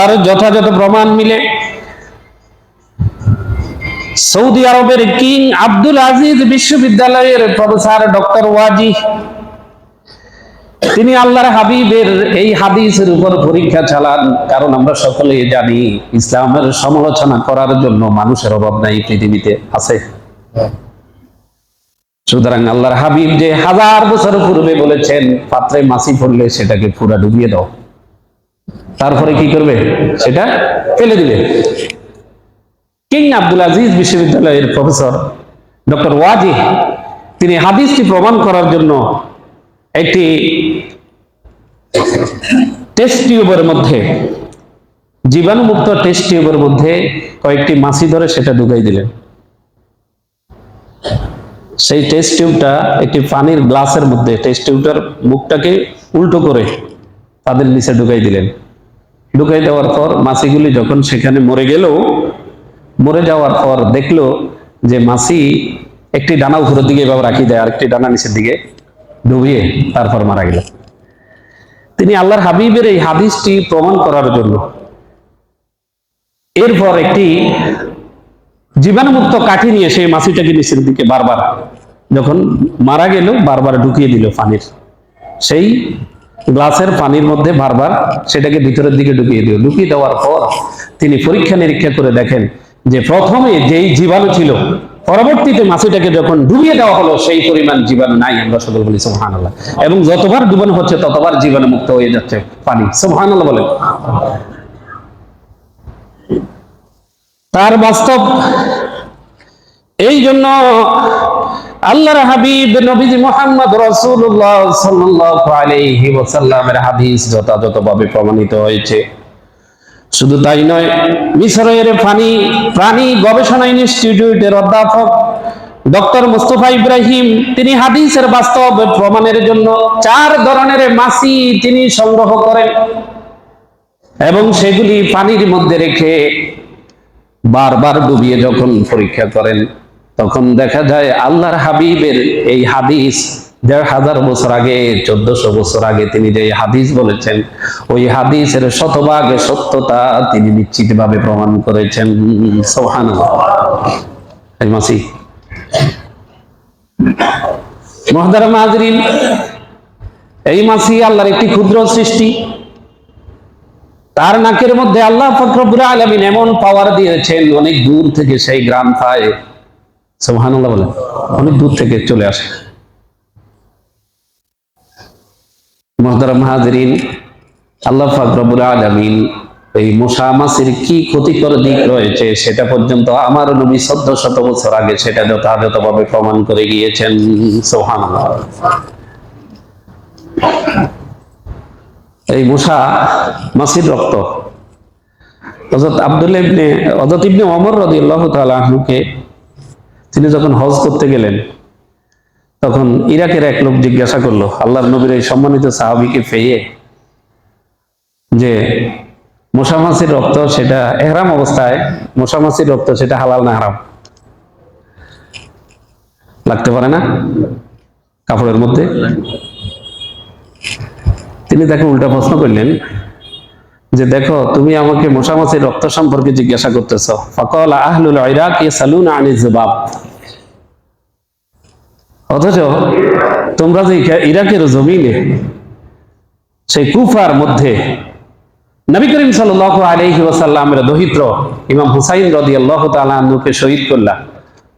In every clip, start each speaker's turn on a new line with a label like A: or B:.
A: আর যথাযথ প্রমাণ মিলে সৌদি আরবের কিং আব্দুল আজিজ বিশ্ববিদ্যালয়ের প্রফেসর ডক্টর ওয়াজি, তিনি আল্লাহর হাবিবের এই হাদিসের উপর পরীক্ষা চালান। কারণ আমরা সকলে জানি, ইসলামের সমালোচনা করার জন্য মানুষের অভাব নাই পৃথিবীতে, আছে। সুতরাং আল্লাহর হাবিব যে হাজার বছর পূর্বে বলেছেন, পাত্রে মাছি পড়লে সেটাকে পুরা ডুবিয়ে দাও। তারপরে কি করবে? সেটা ফেলে দিবে। কিং আব্দুল আজিজ বিশ্ববিদ্যালয়ের প্রফেসর ডক্টর ওয়াজি তিনি হাদিসটি প্রমাণ করার জন্য একটি টেস্ট টিউবের মধ্যে, জীবাণুমুক্ত টেস্ট টিউবের মধ্যে কয়েকটি মাছি ধরে সেটা ঢুকাই দিলেন। সেই টেস্ট টিউবটা একটি পানির গ্লাসের মধ্যে টেস্ট টিউবটার মুখটাকে উল্টো করে তাদের নিচে ঢুকাই দিলেন। ঢুকাই দেওয়ার পর মাছিগুলি যখন সেখানে মরে গেল, মরে যাওয়ার পর দেখল যে মাছি একটি ডানা উপরের দিকে এভাবে রাখি দেয়, আরেকটি ডানা নিচের দিকে ডুবিয়ে তারপর মারা গেল। তিনি আল্লাহর হাবিবের এই হাদিসটি প্রমাণ করার জন্য এরপর একটি জীবাণুমুক্ত কাঠি নিয়ে সেই মাছিটাকে নিচের দিকে বারবার যখন মারা গেল বারবার ঢুকিয়ে দিল পানির। সেই গ্লাসের পানির মধ্যে বারবার সেটাকে ভিতরের দিকে ঢুকিয়ে দিল। ঢুকিয়ে দেওয়ার পর তিনি পরীক্ষা নিরীক্ষা করে দেখেন যে প্রথমে যেই জীবাণু ছিল, পরবর্তীতে মাছিটাকে যখন ডুবিয়ে দেওয়া হলো, সেই পরিমাণ জীবাণু নাই। আমরা সকল বলি সোহান এবং যতবার ডুবানো হচ্ছে, ততবার জীবাণু মুক্ত হয়ে যাচ্ছে পানি। সোহান বলেন। তার বাস্তব। এই জন্য আল্লাহর হাবিব নবীজি মোহাম্মদ রাসূলুল্লাহ সাল্লাল্লাহু আলাইহি ওয়াসাল্লামের হাদিস যথাযথভাবে প্রমাণিত হয়েছে। শুধু তাই নয়, মিশরের প্রাণী প্রাণী গবেষণা ইনস্টিটিউটের অধ্যাপক ডক্টর মুস্তফা ইব্রাহিম, তিনি হাদিসের বাস্তব প্রমাণের জন্য চার ধরনের মাছি তিনি সংগ্রহ করেন এবং সেগুলি পানির মধ্যে রেখে বারবার ডুবিয়ে যখন পরীক্ষা করেন, তখন দেখা যায় আল্লাহর হাবিবের এই হাদিস দেড় হাজার বছর আগে, চোদ্দশো বছর আগে তিনি যে হাদিস বলেছেন, ওই হাদিসের শতভাগ সত্যতা তিনি নিশ্চিতভাবে প্রমাণ করেছেন। সোহান মাসি। হাজরিন এই মাসি আল্লাহর একটি ক্ষুদ্র সৃষ্টি। তার নাকের মধ্যে আল্লাহ ফখরবুল আলমিন এমন পাওয়ার দিয়েছেন, অনেক দূর থেকে সেই গ্রাম পায়। সোহানুল্লাহ বলে অনেক দূর থেকে চলে আসে। আল্লাহ আলমিন এই মশা মাসির কি ক্ষতিকর দিক রয়েছে সেটা পর্যন্ত আমার নবী শত বছর আগে সেটা যথাযথভাবে প্রমাণ করে গিয়েছেন। সোহান এই মশা মাসির রক্ত। হজরত আব্দুল ইবনে হজরত ইবনে ওমর রাদিয়াল্লাহু তাআলা আনহুকে তিনি যখন হজ করতে গেলেন, তখন ইরাকের এক লোক জিজ্ঞাসা করল, আল্লাহর নবীর এই সম্মানিত সাহাবীকে পেয়ে যে মশা মাছির রক্ত সেটা এহরাম অবস্থায় মশা মাছির রক্ত সেটা হালাল না হারাম। লাগতে পারে না কাপড়ের মধ্যে? তিনি তাকে উল্টা প্রশ্ন করলেন যে দেখো, তুমি আমাকে মশামাছির রক্ত সম্পর্কে জিজ্ঞাসা করতেছ। ফকল আহলুল ইরাক ইয়াসালুন আনি জবাব। অথচ তোমরা যে ইরাকের জমিনে, সেই কুফার মধ্যে নবী করিম সাল্লাল্লাহু আলাইহি ওয়াসাল্লামের দহিত্র ইমাম হুসাইন রাদিয়াল্লাহু তাআলা আনহুকে শহীদ করলা।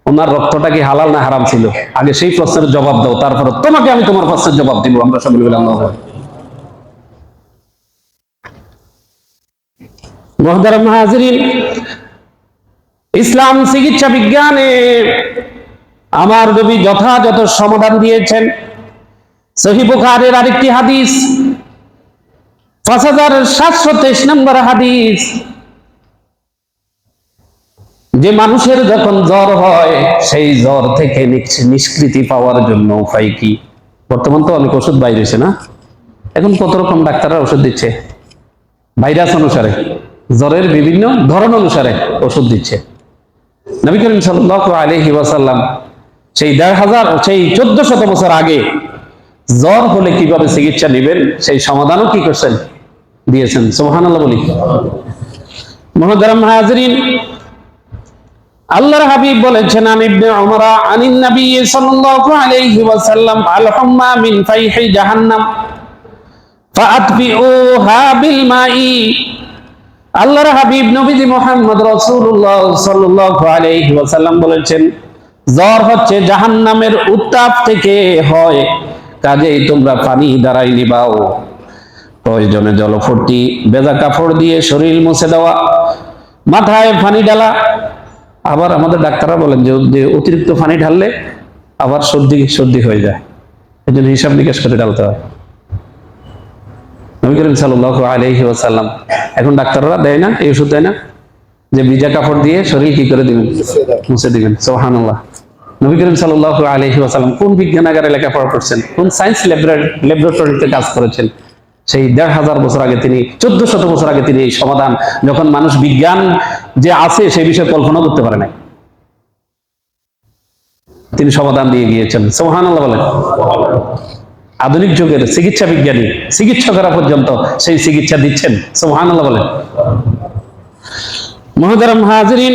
A: ওনার রক্তটা কি হালাল না হারাম ছিল? আগে সেই প্রশ্নের জবাব দাও, তারপর তোমাকে আমি তোমার প্রশ্নের জবাব দিব, আমরা সকলে বলে আল্লাহু ইসলাম চিকিৎসা বিজ্ঞানে আমার নবী যথাযথ সমাধান দিয়েছেন। সহি বুখারের আরেকটি হাদিস, পাঁচ হাজার সাতশো তেইশ নম্বর হাদিস। যে মানুষের যখন জ্বর হয়, সেই জ্বর থেকে নিষ্কৃতি পাওয়ার জন্য উপায় কি? বর্তমান তো অনেক ওষুধ বাইরেছে না? এখন কত রকম ডাক্তাররা ওষুধ দিচ্ছে? ভাইরাস অনুসারে। জ্বরের বিভিন্ন ধরন অনুসারে ওষুধ দিচ্ছে। নবী করিম আলাইহি ওয়াসাল্লাম সেই দেড় হাজার, সেই চোদ্দ শত বছর আগে জ্বর হলে কীভাবে চিকিৎসা নেবেন, সেই সমাধানও কি করছেন? দিয়েছেন। সোহান আল্লাহ বলি। মহোদরম হাজরিন, আল্লাহর হাবিব বলেছেন আন ইবনে উমরা আনিন নবী সাল্লাল্লাহু আলাইহি ওয়াসাল্লাম আল মিন ফাইহি জাহান্নাম, ফাআতবিউহা বিল আল্লাহর হাবিব নবীজি মোহাম্মদ আলাইহি ওয়াসাল্লাম বলেছেন, জ্বর হচ্ছে জাহান্নামের উত্তাপ থেকে হয়, কাজেই তোমরা পানি দ্বারাই নিবাও। প্রয়োজনে জলফুর্তি বেজা কাপড় দিয়ে শরীর মুছে দেওয়া, মাথায় পানি ডালা আবার আমাদের ডাক্তাররা বলেন যে অতিরিক্ত পানি ঢাললে আবার সর্দি সর্দি হয়ে যায়। এই জন্য হিসাব নিকাশ করে ঢালতে হয়। নবী করিম সাল্লাহ আলহি ওসাল্লাম এখন ডাক্তাররা দেয় না, এই ওষুধ দেয় না? যে ভিজা কাপড় দিয়ে শরীর কি করে দিবেন? মুছে দিবেন সোহানুল্লাহ নবী করিম সাল্লাহ আলহি ওসাল্লাম কোন বিজ্ঞানাগারে লেখাপড়া করছেন? কোন সায়েন্স ল্যাবরেটরিতে কাজ করেছেন? সেই দেড় হাজার বছর আগে তিনি, চোদ্দ শত বছর আগে তিনি এই সমাধান, যখন মানুষ বিজ্ঞান যে আছে সেই বিষয়ে কল্পনা করতে পারে নাই। তিনি সমাধান দিয়ে গিয়েছেন সোহান আল্লাহ বলেন। আধুনিক যুগের চিকিৎসা বিজ্ঞানী, চিকিৎসকেরা পর্যন্ত সেই চিকিৎসা দিচ্ছেন। সোহান বলেন। মহোদরম হাজরিন,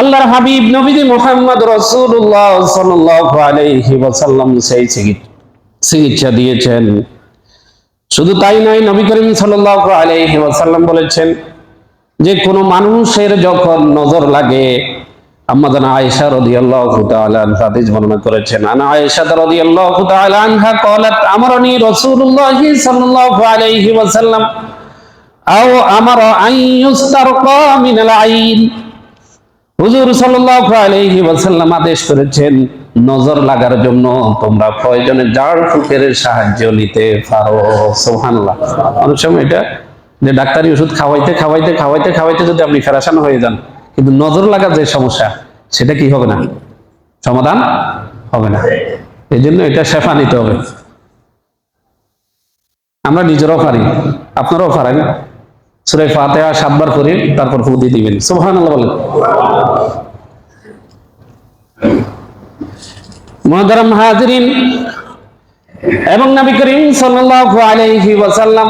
A: আল্লাহর হাবিব নবীজি মোহাম্মদ রসুল্লাহ সেই চিকিৎসা দিয়েছেন। শুধু তাই নয়, নবী করিম সাল্লাল্লাহু আলাইহি বলেছেন যে কোনো মানুষের যখন নজর লাগে আম্মা জানা আয়েশা রাদিয়াল্লাহু তাআলা আনহা হাদিস বর্ণনা করেছেন আনা আয়েশা রাদিয়াল্লাহু তাআলা আনহা قالت আমারনি রাসূলুল্লাহ সাল্লাল্লাহু আলাইহি ওয়াসাল্লাম আও আমারা আন ইউস্তারকা মিনাল আইন হুজুর সাল্লাল্লাহু আলাইহি ওয়াসাল্লাম আদেশ করেছেন নজর লাগার জন্য তোমরা প্রয়োজনে জাড় ফুকের সাহায্য নিতে পারো সুবহানাল্লাহ অনেক সময় এটা যে ডাক্তারি ওষুধ খাওয়াইতে খাওয়াইতে খাওয়াইতে খাওয়াইতে যদি আপনি ফেরাসান হয়ে যান কিন্তু নজর লাগার যে সমস্যা, সেটা কি হবে না? সমাধান হবে না। এই জন্য এটা শেফা নিতে হবে। আমরা নিজেরাও পারি, আপনারাও পারেন। সুরে ফাতেহা সাতবার করে তারপর দিয়ে দিবেন। সুবহানাল্লাহ বলেন। মহতারাম হাজরিন এবং নবী করিম সাল্লাল্লাহু আলাইহি ওয়াসাল্লাম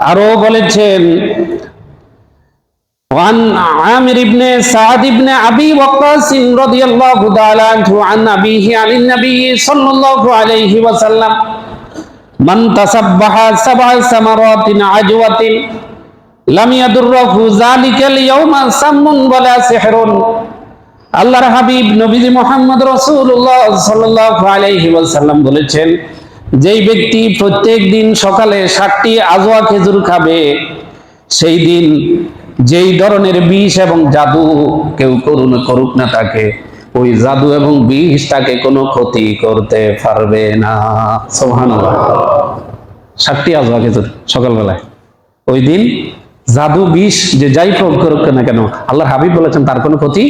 A: আরও বলেছেন وعن عامر بن سعد بن ابي وقاص رضي الله تعالى عنه عن ابيه عن النبي صلى الله عليه وسلم من تصبح سبع سمرات عجوة لم يضره ذلك اليوم سم ولا سحر আল্লাহর হাবিব নবীজি মোহাম্মদ রসুল্লাহ সাল্লাল্লাহু আলাইহি ওয়াসাল্লাম বলেছেন যেই ব্যক্তি প্রত্যেক দিন সকালে ষাটটি আজোয়া খেজুর খাবে সেই দিন যেই ধরনের বিষ এবং জাদু কেউ করুন করুক না তাকে, ওই জাদু এবং বিষ তাকে কোনো ক্ষতি করতে পারবে না। ষাটটি আজোয়া খেজুর সকালবেলায়। ওই দিন জাদু, বিষ, যে যাই প্রয়োগ করুক না কেন আল্লাহ হাবিব বলেছেন তার কোনো ক্ষতি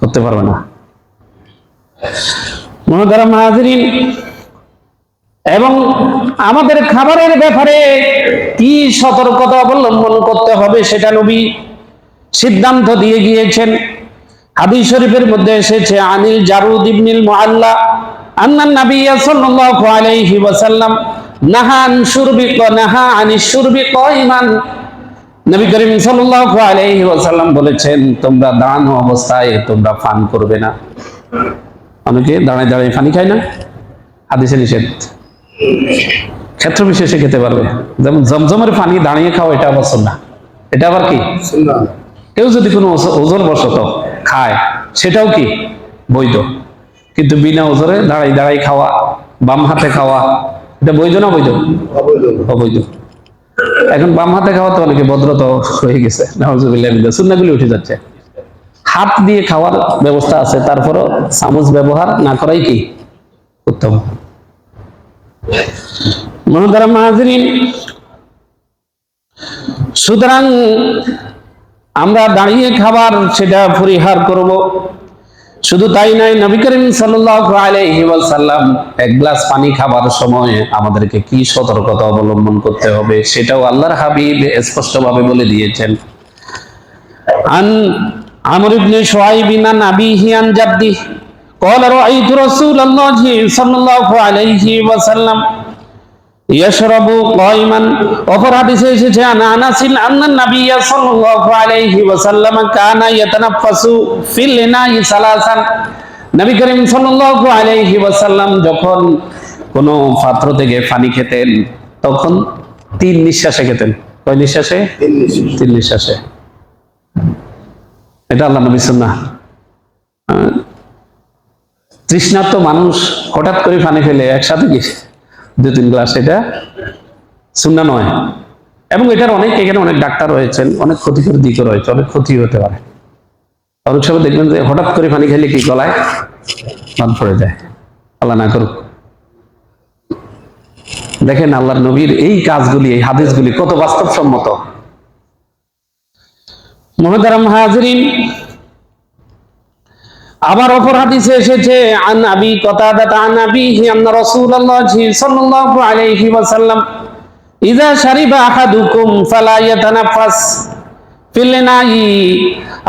A: করতে পারবে না। মনোদারাম হাজরিন এবং আমাদের খাবারের ব্যাপারে কি সতর্কতা অবলম্বন করতে হবে সেটা নবী সিদ্ধান্ত দিয়ে গিয়েছেন। হাদিস শরীফের মধ্যে এসেছে, আনিল জারুদ ইবনিল মুআল্লা আন্নান নবী সাল্লাল্লাহু আলাইহি ওয়াসাল্লাম নাহান শুরবি নাহা আনিস শুরবি কাইমান নবী করিম সাল্লাল্লাহু আলাইহি ওয়াসাল্লাম বলেছেন, তোমরা দাঁড়ানো অবস্থায় তোমরা পান করবে না। অনেকে দাঁড়ায় দাঁড়ায় পানি খায় না। হাদিসে নিষেধ। ক্ষেত্র বিশেষে খেতে পারবে যেমন জমজমের পানি দাঁড়িয়ে খাওয়া এটা আবার না এটা আবার কি? কেউ যদি কোনো ওজন বশত খায় সেটাও কি? বৈধ। কিন্তু বিনা ওজরে দাঁড়াই দাঁড়াই খাওয়া বাম হাতে খাওয়া এটা বৈধ না বৈধ অবৈধ। এখন বাম হাতে খাওয়া তো অনেকে ভদ্রত হয়ে গেছে। সুন্নাগুলি উঠে যাচ্ছে। হাত দিয়ে খাওয়ার ব্যবস্থা আছে তারপরও চামচ ব্যবহার না করাই কি? উত্তম। সুতরাং আমরা দাঁড়িয়ে খাবার সেটা পরিহার করব। শুধু তাই নয়, নবী করিম সাল্লাম এক গ্লাস পানি খাবার সময় আমাদেরকে কি সতর্কতা অবলম্বন করতে হবে সেটাও আল্লাহর হাবিব স্পষ্টভাবে বলে দিয়েছেন। আন আমর ইবনে সোহাইবিনা নাবিহিয়ান জাদ্দি قال رأيت رسول الله صلى الله عليه وسلم يشرب قائما অপর হাদিসে এসেছে আন আনাসিন আন্না নবী সাল্লাল্লাহু আলাইহি ওয়াসাল্লাম কানা ইয়াতানাফাসু ফিল ইনাই সালাসান নবী করিম সাল্লাল্লাহু আলাইহি ওয়াসাল্লাম যখন কোন পাত্র থেকে পানি খেতেন তখন তিন নিঃশ্বাসে খেতেন কয় নিঃশ্বাসে তিন নিঃশ্বাসে এটা আল্লাহ নবী সুন্নাহ আহ, তৃষ্ণার্ত মানুষ হঠাৎ করে পানি ফেলে একসাথে কি? দু, তিন গ্লাস এটা সুন্না নয়। এবং এটার অনেক, এখানে অনেক ডাক্তার রয়েছেন, অনেক ক্ষতিকর দিকও রয়েছে, অনেক ক্ষতি হতে পারে। অনেক সময় দেখবেন যে হঠাৎ করে পানি খেলে কি গলায়? বাদ পড়ে যায়। আল্লাহ না করুক। দেখেন আল্লাহর নবীর এই কাজগুলি, এই হাদিসগুলি কত বাস্তবসম্মত। মোহাম্মদারাম হাজরিন আবার অপর হাদিসে এসেছে, আন আবি কতাদাত, আন আবিহি আন্না রাসূলুল্লাহি সাল্লাল্লাহু আলাইহি ওয়াসাল্লাম, ইযা শারিবা আহাদুকুম ফালা ইয়াতানাফাস ফিল ইনাই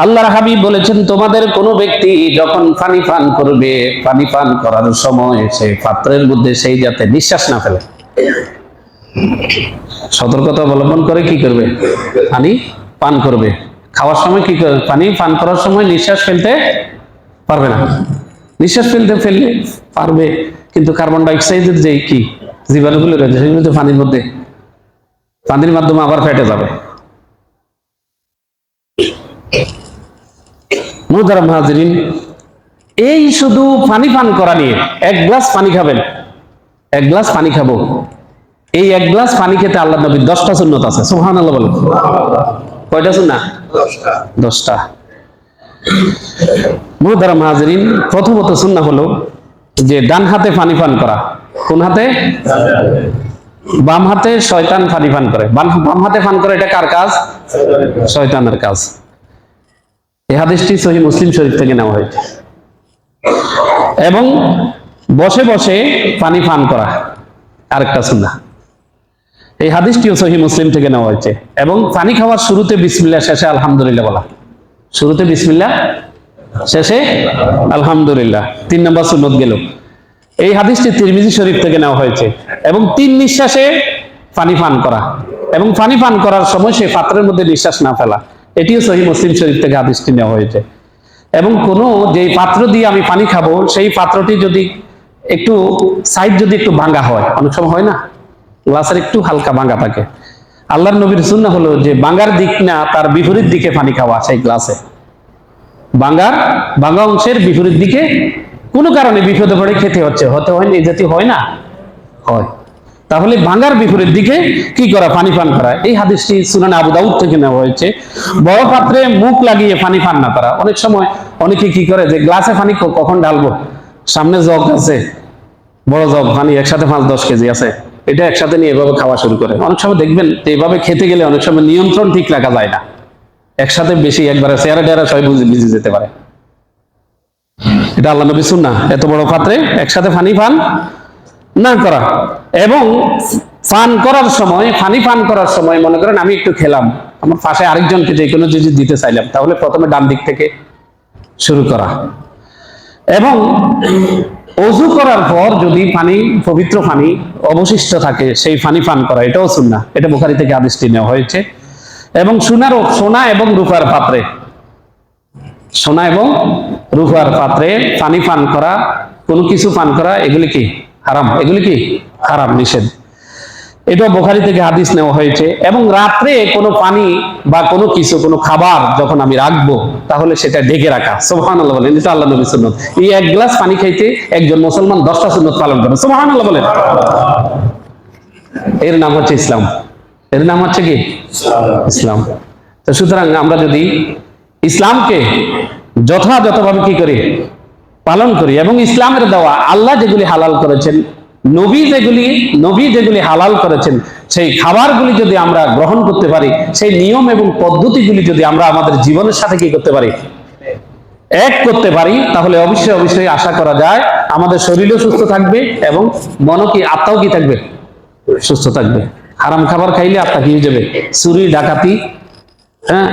A: আল্লাহর হাবিব বলেছেন, তোমাদের কোনো ব্যক্তি যখন পানি পান করবে, পানি পান করার সময় সেই পাত্রের মধ্যে সেই যাতে নিঃশ্বাস না ফেলে। সতর্কতা অবলম্বন করে কি করবে? পানি পান করবে। খাওয়ার সময় কি করবে? পানি পান করার সময় নিঃশ্বাস ফেলতে পারবে না। নিঃশ্বাস ফেলতে ফেললে পারবে কিন্তু কার্বন ডাইঅক্সাইডের যে কি জীবাণুগুলো রয়েছে সেগুলো তো পানির মধ্যে পানির মাধ্যমে আবার ফেটে যাবে। হাজরিন এই শুধু পানি পান করা নিয়ে এক গ্লাস পানি খাবেন এক গ্লাস পানি খাব। এই এক গ্লাস পানি খেতে আল্লাহ নবীর দশটা সুন্নত আছে সুহান আল্লাহ বলো কয়টা সুন্না দশটা। মুহতারাম হাজরিন প্রথমত সুন্না হলো যে ডান হাতে পানি পান করা, কোন হাতে? বাম হাতে শয়তান পানি পান করে। বাম হাতে পান করে এটা কার কাজ? শয়তানের কাজ। এই হাদিসটি সহি মুসলিম শরীফ থেকে নেওয়া হয়েছে। এবং বসে বসে পানি পান করা আরেকটা সুন্না এই হাদিসটিও সহি মুসলিম থেকে নেওয়া হয়েছে। এবং পানি খাওয়ার শুরুতে বিসমিল্লাহ, শেষে আলহামদুলিল্লাহ বলা। শুরুতে বিসমিল্লাহ শেষে? আলহামদুলিল্লাহ। তিন নম্বর সুন্নত গেল। এই হাদিসটি তিরমিজি শরীফ থেকে নেওয়া হয়েছে এবং তিন নিঃশ্বাসে পানি পান করা। এবং পানি পান করার সময় সেই পাত্রের মধ্যে নিঃশ্বাস না ফেলা। এটিও সহি মুসলিম শরীফ থেকে হাদিসটি নেওয়া হয়েছে। এবং কোনো যেই পাত্র দিয়ে আমি পানি খাব, সেই পাত্রটি যদি একটু সাইড যদি একটু ভাঙ্গা হয়, অনেক সময় হয় না? গ্লাসের একটু হালকা ভাঙ্গা থাকে। আল্লাহর নবীর সুন্না হলো যে বাঙ্গার দিক না, তার বিপরীত দিকে পানি খাওয়া সেই গ্লাসে। বাঙ্গার, বাঙ্গা অংশের বিপরীত দিকে কোনো কারণে বিপদে পড়ে, খেতে হচ্ছে। হতে হয় না, এই হয় না? হয়। তাহলে বাঙ্গার বিপরীত দিকে কি করা? পানি পান করা। এই হাদিসটি সুনানে আবু দাউদ থেকে নেওয়া হয়েছে। বড় পাত্রে মুখ লাগিয়ে পানি পান না করা অনেক সময় অনেকে কি করে যে গ্লাসে পানি কখন ঢালবো? সামনে জগ আছে, বড় জগ, পানি একসাথে পাঁচ দশ কেজি আছে। এটা একসাথে নিয়ে এভাবে খাওয়া শুরু করে। অনেক সময় দেখবেন এইভাবে খেতে গেলে অনেক সময় নিয়ন্ত্রণ ঠিক রাখা যায় না। একসাথে বেশি একবারে চেয়ারা টেয়ারা সবাই বুঝে বুঝে যেতে পারে। এটা আল্লাহ নবী সুন্না এত বড় পাত্রে একসাথে ফানি পান না করা। এবং পান করার সময়, ফানি পান করার সময় মনে করেন আমি একটু খেলাম। আমার পাশে আরেকজনকে যে কোনো জিনিস দিতে চাইলাম, তাহলে প্রথমে ডান দিক থেকে শুরু করা। এবং অজু করার পর যদি পানি পবিত্র পানি অবশিষ্ট থাকে, সেই পানি পান করা, এটাও সুন্না এটা বুখারি থেকে আদেশটি নেওয়া হয়েছে। এবং সোনার সোনা এবং রূপার পাত্রে। সোনা এবং রূপার পাত্রে পানি পান করা, কোনো কিছু পান করা, এগুলি কি? হারাম। এগুলি কি? হারাম, নিষেধ। এটা বোখারি থেকে হাদিস নেওয়া হয়েছে। এবং রাত্রে কোনো পানি বা কোনো কিছু, কোনো খাবার যখন আমি রাখব, তাহলে সেটা ঢেকে রাখা। সোহান আল্লাহ বলেন, এটা আল্লাহ নবী সুন্নত। এই এক গ্লাস পানি খাইতে একজন মুসলমান দশটা সুন্নত পালন করে। সোহান আল্লাহ বলেন। এর নাম হচ্ছে ইসলাম। এর নাম হচ্ছে কি? ইসলাম। তো সুতরাং আমরা যদি ইসলামকে যথাযথভাবে কি করি? পালন করি এবং ইসলামের দেওয়া আল্লাহ যেগুলি হালাল করেছেন নবী যেগুলি নবী যেগুলি হালাল করেছেন সেই খাবারগুলি যদি আমরা গ্রহণ করতে পারি সেই নিয়ম এবং পদ্ধতিগুলি যদি আমরা আমাদের জীবনের সাথে কি করতে পারি? এক করতে পারি তাহলে অবশ্যই অবশ্যই আশা করা যায় আমাদের শরীরও সুস্থ থাকবে এবং মনও কি আত্মাও কি থাকবে? সুস্থ থাকবে। হারাম খাবার খাইলে আত্মা কি হয়ে যাবে। চুরি, ডাকাতি হ্যাঁ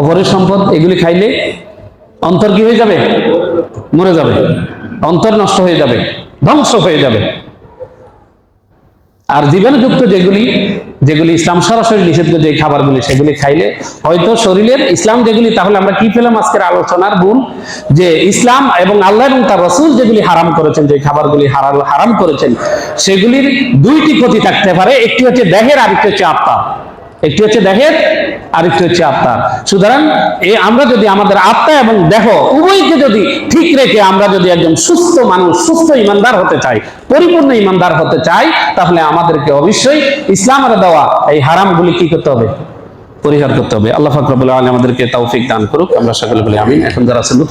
A: অপরের সম্পদ, এগুলি খাইলে অন্তর কি হয়ে যাবে? মরে যাবে। অন্তর নষ্ট হয়ে যাবে, ধ্বংস হয়ে যাবে। আর জীবাণুযুক্ত যেগুলি যেগুলি ইসলাম সরাসরি নিষিদ্ধ যে খাবারগুলি, সেগুলি খাইলে হয়তো শরীরের ইসলাম যেগুলি, তাহলে আমরা কি পেলাম আজকের আলোচনার গুণ? যে ইসলাম এবং আল্লাহ এবং তার রসুল যেগুলি হারাম করেছেন, যে খাবারগুলি হারাম হারাম করেছেন, সেগুলির দুইটি ক্ষতি থাকতে পারে। একটি হচ্ছে দেহের আরেকটি হচ্ছে আত্মা একটি হচ্ছে দেহের আরেকটি হচ্ছে আত্মা। সুতরাং এই আমরা যদি আমাদের আত্মা এবং দেহ উভয়কে যদি ঠিক রেখে আমরা যদি একজন সুস্থ মানুষ, সুস্থ ইমানদার হতে চাই, পরিপূর্ণ ইমানদার হতে চাই, তাহলে আমাদেরকে অবশ্যই ইসলামের দেওয়া, এই হারামগুলি কি করতে হবে? পরিহার করতে হবে। আল্লাহ ফাকরাবুল আলী আমাদেরকে তৌফিক দান করুক। আমরা সকলে বলি আমিন। এখন যারা সুন্নত